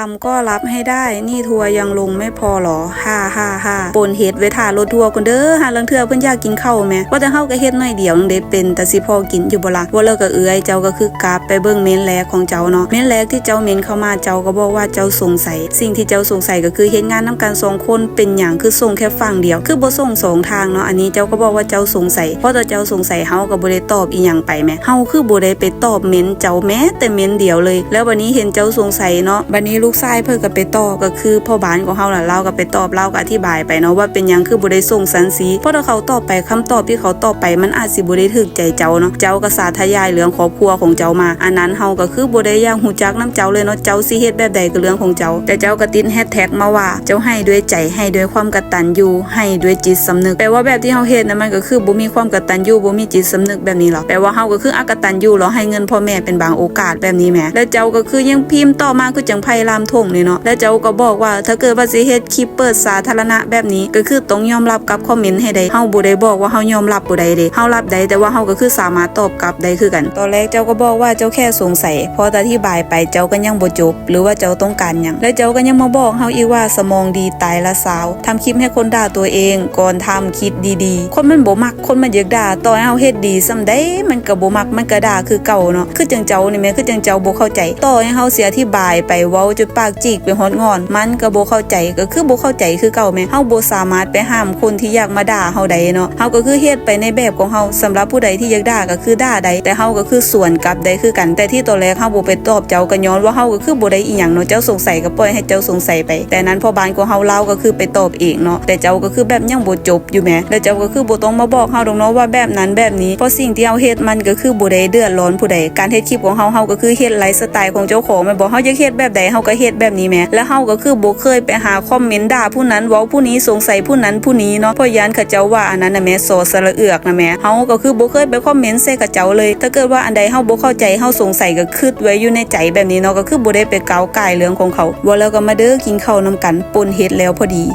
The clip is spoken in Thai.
ทำก็รับให้ได้ นี่ทัวร์ยังลงไม่พอหรอฮ่าฮ่าฮ่าปนเฮ็ดไว้ถ่ารถทัวร์กันเด้อหาลังเทื่อเพิ่นอยากกินข้าวแหม่ว่าแต่เฮาก็เฮ็ดหน่อยเดียวนึงเด้เป็นแต่สิพอกินอยู่บ่ล่ะว่าเลิกก็เอื้อยเจ้าก็คือกราบไปเบิ่งเม้นแรกของเจ้าเนาะเม้นแรกที่เจ้าเม้นเข้ามาเจ้าก็บอกว่าเจ้าสงสัย สิ่งที่เจ้าสงสัยก็คือเฮ็ดงานนํกันสองคนเป็นหยังคือส่งแค่ฝั่งเดียว คือบ่ส่งสองทางเนาะอันนี้เจ้าก็บอกว่าเจ้าสงสัยเพราะแต่เจ้าสงสัยเฮาก็บ่ได้ตอบอีหยังไปแหมเฮาคือบ่ได้ไปตอบเมนเจ้าแม้แต่เมนเดียวเลย แล้ววันนี้เห็นเจ้าสงสัยเนาะบัดนี้ลูกชายเพิ่นก็ไปตอบก็คือพ่อบ้านของเฮาล่ะเราก็ไปตอบเราก็อธิบายไปเนาะว่าเป็นหยังคือบ่ได้ส่งสันสีเพราะถ้าเขาตอบไปคำตอบที่เขาตอบไปมันอาจสิบ่ได้ถูกใจเจ้าเนาะเจ้าก็สาธยายเรื่องครอบครัวของเจ้ามาอันนั้นเฮาก็คือบ่ได้อยากฮู้จักนํเจ้าเลยเนาะเจ้าสิเฮ็ดแบบใดก็เรื่องของเจ้า แต่เจ้าก็ติดแฮชแท็กมาว่าเจ้าให้ด้วยใจให้ด้วยความกตัญญูให้ด้วยจิตสำนึกแปลว่าแบบที่เฮาเฮ็ดนั้นมันก็คือบ่มีความกตัญญูบ่มีจิตสำนึกแบบนี้หรอแปลว่าเฮาก็คืออกตัญญูหรอให้เงินพ่อแม่เป็นบางโอกาสแบบนี้แหมแล้วเจ้าก็คือยังพิมพ์ต่อมาคือจังไพ่ลามทงนี่เนาะแล้วเจ้าก็บอกว่าถ้าเกิดว่าสิเฮ็ดคลิปเปิดสาธารณะแบบนี้ก็คือต้องยอมรับกับคอมเมนต์ให้ได้เฮาบ่ได้บอกว่าเฮายอมรับบ่ได้เด้เฮารับได้แต่ว่าเฮาก็คือสามารถตอบกลับได้คือกัน ตอนแรกเจ้าก็บอกว่าเจ้าแค่สงสัยพออธิบายไปเจ้าก็ยังบ่จบ หรือว่าเจ้าต้องการหยังแล้วเจ้าก็ยังมาบอกเฮาอีกว่าสมองดีตายละสาวทำคลิปให้คนด่าตัวเองก่อนทำคิดดีๆ คนมันบ่มักคนมันอยากด่าต่อเฮาเฮ็ดดีซำใดมันก็บ่มักมันก็ด่าคือเก่าเนาะคือจังเจ้านี่แม่คือจังเจ้าบ่เข้าใจต่อให้เฮาเสียอธิบายไปเว้าจนปากจิกไปฮอดงอน มันก็บ่เข้าใจก็คือบ่เข้าใจคือเก่าแม่เฮาบ่สามารถไปห้ามคนที่อยากมาด่าเฮาได้เนาะเฮาก็คือเฮ็ดไปในแบบของเฮาสำหรับผู้ใดที่อยากด่าก็คือด่าได้แต่เฮาก็คือส่วนกลับได้คือกัน แต่ที่ตอนแรกเฮาบ่ไปตอบเจ้าก็ย้อนว่าเฮาก็คือบ่ได้อีหยังเนาะเจ้าสงสัยก็ปล่อยให้เจ้าสงสัยไป แต่นั้นพอบานของเฮาเล่าก็คือไปตอบเองเนาะแต่เจ้าก็คือแบบยังบ่จบอยู่แหมแล้วเจ้าก็คือบ่ต้องมาบอกเฮาดอกเนาะว่าแบบนั้นแบบนี้เพราะสิ่งที่เฮาเฮ็ดมันก็คือบ่ได้เดือดร้อนผู้ใดการเฮ็ดคลิปของเฮาเฮาก็คือเฮ็ดไลฟ์สไตล์ของเจ้าของแม่นบ่เฮาอยากเฮ็ดแบบใดเฮาก็เฮ็ดแบบนี้แม่แล้วเฮาก็คือบ่เคยไปหาคอมเมนต์ด่าผู้นั้นเว้าผู้นี้สงสัยผู้นั้นผู้นี้เนาะเพราะยานเขาเจ้าว่าอันนั้นน่ะแม่โซสระเอือกนะแม่เฮาก็คือบ่เคยไปคอมเมนต์ใส่เขาเจ้าเลย ถ้าเกิดว่าอันใดเฮาบ่เข้าใจเฮาสงสัยก็คิดไว้อยู่ในใจแบบนี้เนาะก็คือบ่ได้ไปก้าวก่ายเรื่องของเขาว่าแล้วก็มาเด้อกินข้าวนำกันปนเฮ็ดแล้วพอดี